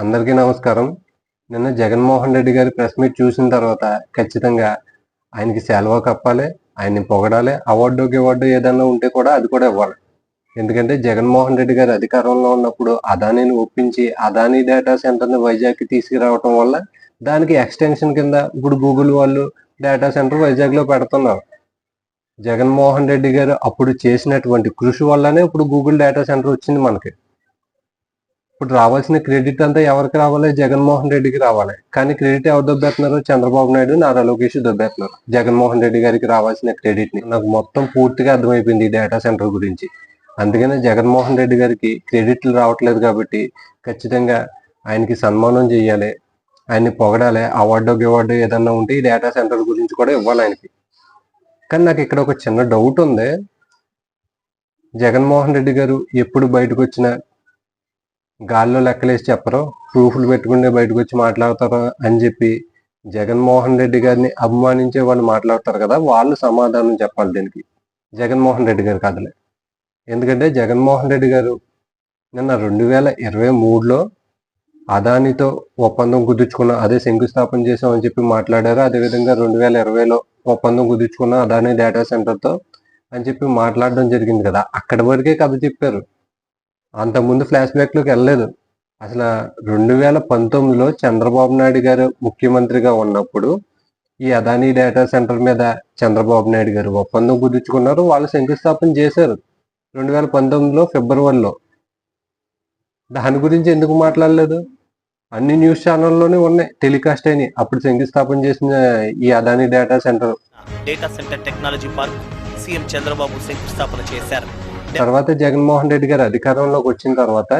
అందరికీ నమస్కారం. నిన్న జగన్మోహన్ రెడ్డి గారి ప్రెస్ మీట్ చూసిన తర్వాత ఖచ్చితంగా ఆయనకి సెలవు కప్పాలి ఆయన్ని పొగడాలి అవార్డు అవార్డు ఏదన్నా ఉంటే కూడా అది కూడా ఇవ్వాలి. ఎందుకంటే జగన్మోహన్ రెడ్డి గారు అధికారంలో ఉన్నప్పుడు అదానీని ఒప్పించి అదానీ డేటా సెంటర్ని వైజాగ్కి తీసుకురావటం వల్ల దానికి ఎక్స్టెన్షన్ కింద ఇప్పుడు గూగుల్ వాళ్ళు డేటా సెంటర్ వైజాగ్లో పెడుతున్నారు. జగన్మోహన్ రెడ్డి గారు అప్పుడు చేసినటువంటి కృషి వల్లనే ఇప్పుడు గూగుల్ డేటా సెంటర్ వచ్చింది మనకి. ఇప్పుడు రావాల్సిన క్రెడిట్ అంతా ఎవరికి రావాలి? జగన్మోహన్ రెడ్డికి రావాలి. కానీ క్రెడిట్ ఎవరు దొబ్బేస్తున్నారు చంద్రబాబు నాయుడు నారా లోకేష్ దొబ్బేస్తున్నారు జగన్మోహన్ రెడ్డి గారికి రావాల్సిన క్రెడిట్ని నాకు మొత్తం పూర్తిగా అర్థమైపోయింది ఈ డేటా సెంటర్ గురించి. అందుకనే జగన్మోహన్ రెడ్డి గారికి క్రెడిట్లు రావట్లేదు కాబట్టి ఖచ్చితంగా ఆయనకి సన్మానం చేయాలి. ఆయన్ని పొగడాలి. అవార్డు అవార్డు ఏదన్నా ఉంటే ఈ డేటా సెంటర్ గురించి కూడా ఇవ్వాలి ఆయనకి. కానీ నాకు ఇక్కడ ఒక చిన్న డౌట్ ఉంది. జగన్మోహన్ రెడ్డి గారు ఎప్పుడు బయటకు వచ్చినా గాల్లో లెక్కలేసి చెప్పరు. ప్రూఫ్లు పెట్టుకుంటే బయటకు వచ్చి మాట్లాడతారు అని చెప్పి జగన్మోహన్ రెడ్డి గారిని అభిమానించే వాళ్ళు మాట్లాడతారు కదా వాళ్ళు సమాధానం చెప్పాలి దీనికి. జగన్మోహన్ రెడ్డి గారు కథలే. ఎందుకంటే జగన్మోహన్ రెడ్డి గారు నిన్న రెండు వేల ఇరవై మూడులో అదానితో ఒప్పందం కుదుర్చుకున్న అదే శంకుస్థాపన చేసామని చెప్పి మాట్లాడారు. అదేవిధంగా రెండు వేల ఇరవైలో ఒప్పందం కుదుర్చుకున్న అదాని డేటా సెంటర్తో అని చెప్పి మాట్లాడడం జరిగింది కదా. అక్కడి వరకే కథ చెప్పారు. అంతకుముందు ఫ్లాష్ బ్యాక్లోకి వెళ్ళలేదు. అసలు రెండు వేల పంతొమ్మిదిలో చంద్రబాబు నాయుడు గారు ముఖ్యమంత్రిగా ఉన్నప్పుడు ఈ అదానీ డేటా సెంటర్ మీద చంద్రబాబు నాయుడు గారు ఒప్పందం కుదుర్చుకున్నారు. వాళ్ళు శంకుస్థాపన చేశారు రెండు వేల పంతొమ్మిదిలో ఫిబ్రవరిలో. దాని గురించి ఎందుకు మాట్లాడలేదు? అన్ని న్యూస్ ఛానల్లోనే ఉన్నాయి. టెలికాస్ట్ అయినాయి. అప్పుడు శంకుస్థాపన చేసిన ఈ Adani data centre. Data centre technology park CM Chandrababu శంకుస్థాపన చేశారు. తర్వాత జగన్మోహన్ రెడ్డి గారు అధికారంలోకి వచ్చిన తర్వాత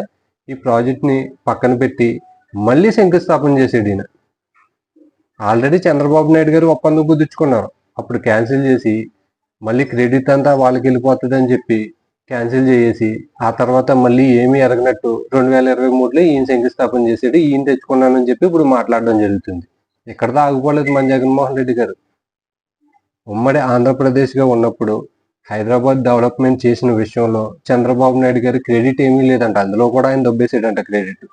ఈ ప్రాజెక్ట్ని పక్కన పెట్టి మళ్ళీ శంకుస్థాపన చేసేది ఈయన. ఆల్రెడీ చంద్రబాబు నాయుడు గారు ఒప్పందం కుదుర్చుకున్నారు. అప్పుడు క్యాన్సిల్ చేసి మళ్ళీ క్రెడిట్ అంతా వాళ్ళకి వెళ్ళిపోతుందని చెప్పి క్యాన్సిల్ చేసి ఆ తర్వాత మళ్ళీ ఏమీ ఎరగనట్టు రెండు వేల ఇరవై మూడులో ఈయన శంకుస్థాపన చేసేది ఈయన తెచ్చుకున్నానని చెప్పి ఇప్పుడు మాట్లాడడం జరుగుతుంది. ఇక్కడతో ఆగిపోలేదు మన జగన్మోహన్ రెడ్డి గారు. ఉమ్మడి ఆంధ్రప్రదేశ్గా ఉన్నప్పుడు హైదరాబాద్ డెవలప్మెంట్ చేసిన విషయంలో చంద్రబాబు నాయుడు గారి క్రెడిట్ ఏమీ లేదంట. అందులో కూడా ఆయన దొబ్బేసాడంట క్రెడిట్.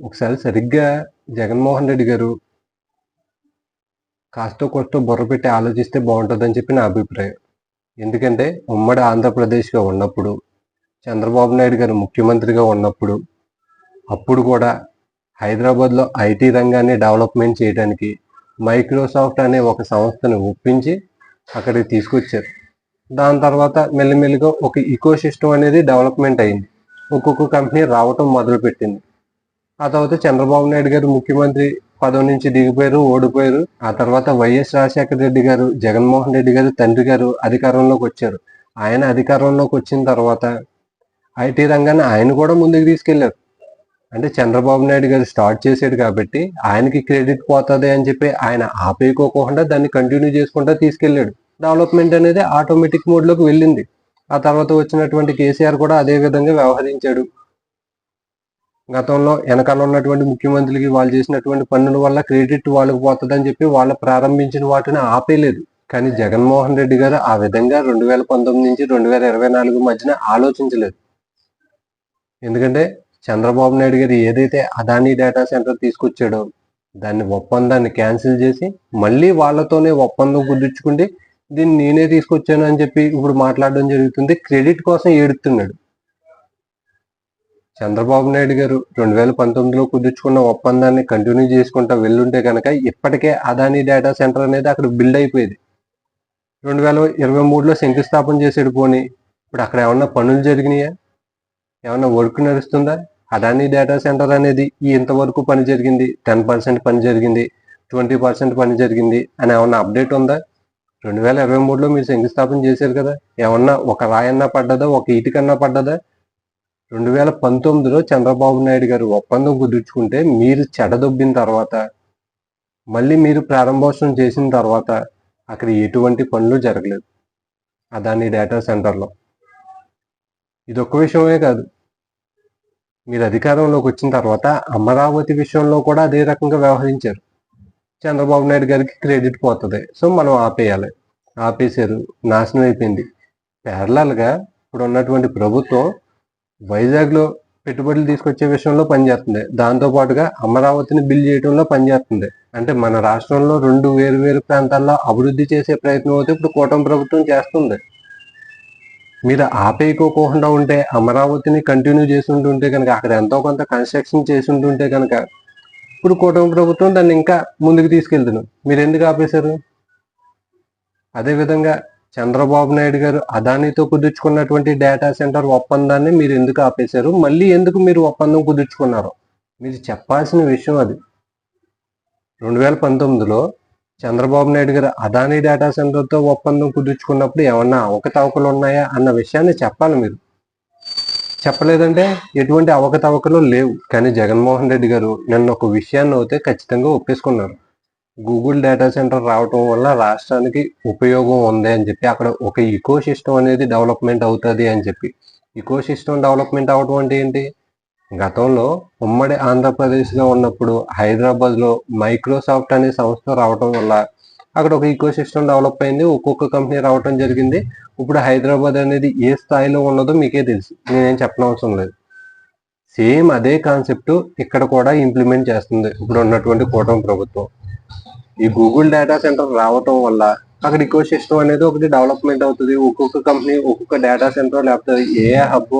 ఒకసారి సరిగ్గా జగన్మోహన్ రెడ్డి గారు కాస్త కొత్త బుర్ర పెట్టి ఆలోచిస్తే బాగుంటుందని చెప్పి నా అభిప్రాయం. ఎందుకంటే ఉమ్మడి ఆంధ్రప్రదేశ్గా ఉన్నప్పుడు చంద్రబాబు నాయుడు గారు ముఖ్యమంత్రిగా ఉన్నప్పుడు అప్పుడు కూడా హైదరాబాద్లో ఐటీ రంగాన్ని డెవలప్మెంట్ చేయడానికి మైక్రోసాఫ్ట్ అనే ఒక సంస్థను ఒప్పించి అక్కడికి తీసుకొచ్చారు. దాని తర్వాత మెల్లిమెల్లిగా ఒక ఈకో సిస్టమ్ అనేది డెవలప్మెంట్ అయింది. ఒక్కొక్క కంపెనీ రావటం మొదలుపెట్టింది. ఆ తర్వాత చంద్రబాబు నాయుడు గారు ముఖ్యమంత్రి పదవి నుంచి దిగిపోయారు ఓడిపోయారు. ఆ తర్వాత వైఎస్ రాజశేఖర రెడ్డి గారు జగన్మోహన్ రెడ్డి గారు తండ్రి గారు అధికారంలోకి వచ్చారు. ఆయన అధికారంలోకి వచ్చిన తర్వాత ఐటీ రంగాన్ని ఆయన కూడా ముందుకు తీసుకెళ్ళారు. అంటే చంద్రబాబు నాయుడు గారు స్టార్ట్ చేసాడు కాబట్టి ఆయనకి క్రెడిట్ పోతుంది అని చెప్పి ఆయన ఆపేయకోకుండా దాన్ని కంటిన్యూ చేసుకుంటా తీసుకెళ్ళాడు. డెవలప్మెంట్ అనేది ఆటోమేటిక్ మోడ్లోకి వెళ్ళింది. ఆ తర్వాత వచ్చినటువంటి కేసీఆర్ కూడా అదే విధంగా వ్యవహరించాడు. గతంలో వెనకాల ఉన్నటువంటి ముఖ్యమంత్రులకి వాళ్ళు చేసినటువంటి పన్నుల వల్ల క్రెడిట్ వాళ్ళకి పోతుందని చెప్పి వాళ్ళు ప్రారంభించిన వాటిని ఆపేయలేదు కానీ జగన్మోహన్ రెడ్డి గారు ఆ విధంగా రెండు వేల పంతొమ్మిది నుంచి రెండు వేల ఇరవై నాలుగు మధ్యన ఆలోచించలేదు. ఎందుకంటే చంద్రబాబు నాయుడు గారు ఏదైతే అదానీ డేటా సెంటర్ తీసుకొచ్చాడో దాన్ని ఒప్పందాన్ని క్యాన్సిల్ చేసి మళ్ళీ వాళ్ళతోనే ఒప్పందం కుదుర్చుకుంటే దీన్ని నేనే తీసుకొచ్చాను అని చెప్పి ఇప్పుడు మాట్లాడడం జరుగుతుంది. క్రెడిట్ కోసం ఏడుతున్నాడు. చంద్రబాబు నాయుడు గారు రెండు వేల పంతొమ్మిదిలో కుదుర్చుకున్న ఒప్పందాన్ని కంటిన్యూ చేసుకుంటా వెళ్ళుంటే కనుక ఇప్పటికే అదానీ డేటా సెంటర్ అనేది అక్కడ బిల్డ్ అయిపోయేది. రెండు వేల ఇరవై మూడులో శంకుస్థాపన చేసేడు పోనీ. ఇప్పుడు అక్కడ ఏమన్నా పనులు జరిగినాయా? ఏమన్నా వర్క్ నడుస్తుందా? అదానీ డేటా సెంటర్ అనేది ఇంతవరకు పని జరిగింది. టెన్ పర్సెంట్ పని జరిగింది. ట్వంటీ పర్సెంట్ పని జరిగింది. అని ఏమన్నా అప్డేట్ ఉందా? రెండు వేల ఇరవై మూడులో మీరు శంకుస్థాపన చేశారు కదా ఏమన్నా ఒక రాయన్నా పడ్డదా ఒక ఇటుకన్నా పడ్డదా? రెండు వేల పంతొమ్మిదిలో చంద్రబాబు నాయుడు గారు ఒప్పందం కుదుర్చుకుంటే మీరు చెడదొబ్బిన తర్వాత మళ్ళీ మీరు ప్రారంభోత్సవం చేసిన తర్వాత అక్కడ ఎటువంటి పనులు జరగలేదు. అదాని డేటా సెంటర్లో ఇది ఒక్క విషయమే కాదు. మీరు అధికారంలోకి వచ్చిన తర్వాత అమరావతి విషయంలో కూడా అదే రకంగా వ్యవహరించారు. చంద్రబాబు నాయుడు గారికి క్రెడిట్ పోతుంది. సో మనం ఆపేయాలి. ఆపేశారు. నాశనం అయిపోయింది. ప్యారలల్గా ఇప్పుడు ఉన్నటువంటి ప్రభుత్వం వైజాగ్లో పెట్టుబడులు తీసుకొచ్చే విషయంలో పనిచేస్తుంది. దాంతో పాటుగా అమరావతిని బిల్ చేయడంలో పనిచేస్తుంది. అంటే మన రాష్ట్రంలో రెండు వేరు వేరు ప్రాంతాల్లో అభివృద్ధి చేసే ప్రయత్నం అయితే ఇప్పుడు కూటమి ప్రభుత్వం చేస్తుంది. మీరు ఆపేయకోకుండా ఉంటే అమరావతిని కంటిన్యూ చేసి ఉంటుంటే కనుక అక్కడ ఎంతో కొంత కన్స్ట్రక్షన్ చేసి ఉంటుంటే కనుక ఇప్పుడు కూటమి ప్రభుత్వం దాన్ని ఇంకా ముందుకు తీసుకెళ్తున్నాం మీరు ఎందుకు ఆపేశారు? అదేవిధంగా చంద్రబాబు నాయుడు గారు అదానితో కుదుర్చుకున్నటువంటి డేటా సెంటర్ ఒప్పందాన్ని మీరు ఎందుకు ఆపేశారు? మళ్ళీ ఎందుకు మీరు ఒప్పందం కుదుర్చుకున్నారు? మీరు చెప్పాల్సిన విషయం అది. రెండు వేల పంతొమ్మిదిలో చంద్రబాబు నాయుడు గారు అదాని డేటా సెంటర్తో ఒప్పందం కుదుర్చుకున్నప్పుడు ఏమన్నా అవకతవకలు ఉన్నాయా అన్న విషయాన్ని చెప్పాలి మీరు. చెప్పలేదంటే ఎటువంటి అవకతవకలు లేవు. కానీ జగన్మోహన్ రెడ్డి గారు నన్ను ఒక విషయాన్ని అయితే ఖచ్చితంగా ఒప్పేసుకున్నారు. గూగుల్ డేటా సెంటర్ రావటం వల్ల రాష్ట్రానికి ఉపయోగం ఉంది అని చెప్పి అక్కడ ఒక ఇకో సిస్టమ్ అనేది డెవలప్మెంట్ అవుతుంది అని చెప్పి. ఇకో సిస్టమ్ డెవలప్మెంట్ అవడం అంటే ఏంటి? గతంలో ఉమ్మడి ఆంధ్రప్రదేశ్గా ఉన్నప్పుడు హైదరాబాద్లో మైక్రోసాఫ్ట్ అనే సంస్థ రావటం వల్ల అక్కడ ఒక ఈకో సిస్టమ్ డెవలప్ అయింది ఒక్కొక్క కంపెనీ రావటం జరిగింది. ఇప్పుడు హైదరాబాద్ అనేది ఏ స్థాయిలో ఉన్నదో మీకే తెలుసు. నేనేం చెప్పనవసరం లేదు. సేమ్ అదే కాన్సెప్ట్ ఇక్కడ కూడా ఇంప్లిమెంట్ చేస్తుంది. ఇప్పుడు ఉన్నటువంటి కూటమి ప్రభుత్వం. ఈ గూగుల్ డేటా సెంటర్ రావటం వల్ల అక్కడ ఇకో సిస్టమ్ అనేది ఒకటి డెవలప్మెంట్ అవుతుంది. ఒక్కొక్క కంపెనీ ఒక్కొక్క డేటా సెంటర్ లేకపోతే ఏ హబ్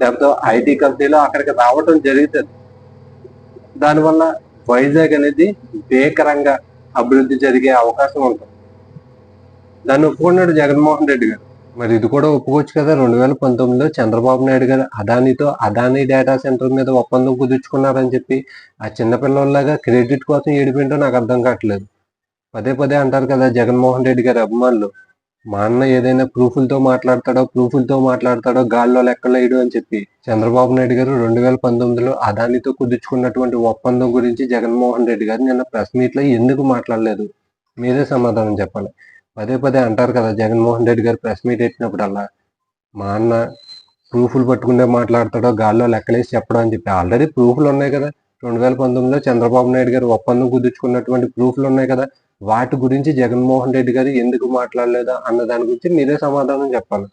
లేకపోతే ఐటీ కంపెనీలో అక్కడికి రావటం జరుగుతుంది. దానివల్ల వైజాగ్ అనేది భీకరంగా అభివృద్ధి జరిగే అవకాశం ఉంటుంది. దాన్ని ఒప్పుకున్నాడు జగన్మోహన్ రెడ్డి గారు. మరి ఇది కూడా ఒప్పుకోవచ్చు కదా. రెండు వేల పంతొమ్మిదిలో చంద్రబాబు నాయుడు గారు అదానితో అదానీ డేటా సెంటర్ మీద ఒప్పందం కుదుర్చుకున్నారని చెప్పి ఆ చిన్నపిల్లల్లాగా క్రెడిట్ కోసం ఏడిపోయింటో నాకు అర్థం కావట్లేదు. పదే పదే అంటారు కదా జగన్మోహన్ రెడ్డి గారి అభిమానులు. మా అన్న ఏదైనా ప్రూఫ్లతో మాట్లాడతాడో ప్రూఫ్లతో మాట్లాడతాడో గాల్లో లెక్కలు వేయడు అని చెప్పి చంద్రబాబు నాయుడు గారు రెండు వేల పంతొమ్మిదిలో అదానితో కుదుర్చుకున్నటువంటి ఒప్పందం గురించి జగన్మోహన్ రెడ్డి గారు నిన్న ప్రెస్ మీట్లో ఎందుకు మాట్లాడలేదు? మీరే సమాధానం చెప్పాలి. పదే పదే అంటారు కదా జగన్మోహన్ రెడ్డి గారు ప్రెస్ మీట్ పెట్టినప్పుడల్లా మా అన్న ప్రూఫ్లు పట్టుకుంటే మాట్లాడతాడో గాల్లో లెక్కలేసి చెప్పడం అని చెప్పి ఆల్రెడీ ప్రూఫ్లు ఉన్నాయి కదా. రెండు వేల పంతొమ్మిదిలో చంద్రబాబు నాయుడు గారు ఒప్పందం కుదుర్చుకున్నటువంటి ప్రూఫ్లు ఉన్నాయి కదా. వాటి గురించి జగన్మోహన్ రెడ్డి గారు ఎందుకు మాట్లాడలేదా అన్న దాని గురించి మీరే సమాధానం చెప్పాలి.